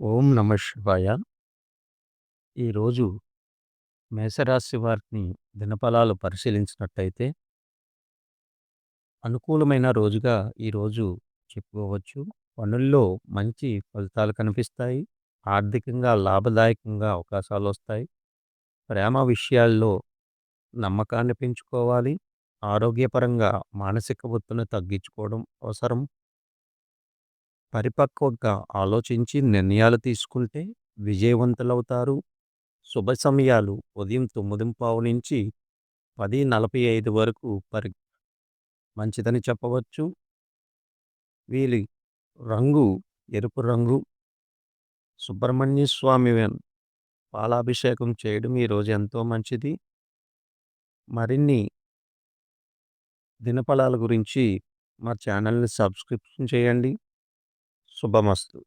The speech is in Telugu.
ఓం నమ శివాయ. ఈరోజు మేషరాశి వారిని దినఫలాలు పరిశీలించినట్టయితే అనుకూలమైన రోజుగా ఈరోజు చెప్పుకోవచ్చు. పనుల్లో మంచి ఫలితాలు కనిపిస్తాయి. ఆర్థికంగా లాభదాయకంగా అవకాశాలు వస్తాయి ప్రేమ విషయాల్లో నమ్మకాన్ని పెంచుకోవాలి. ఆరోగ్యపరంగా మానసిక ఒత్తిడిని తగ్గించుకోవడం అవసరం. పరిపక్వంగా ఆలోచించి నిర్ణయాలు తీసుకుంటే విజయవంతులవుతారు. శుభ సమయాలు ఉదయం 9:15 నుంచి 10:45 వరకు పరి మంచిదని చెప్పవచ్చు. వీరి రంగు ఎరుపు రంగు. సుబ్రహ్మణ్య స్వామి పాలాభిషేకం చేయడం ఈరోజు ఎంతో మంచిది. మరిన్ని దినఫలాల గురించి మా ఛానల్‌ని సబ్స్క్రిప్షన్ చేయండి. శుభమస్తు.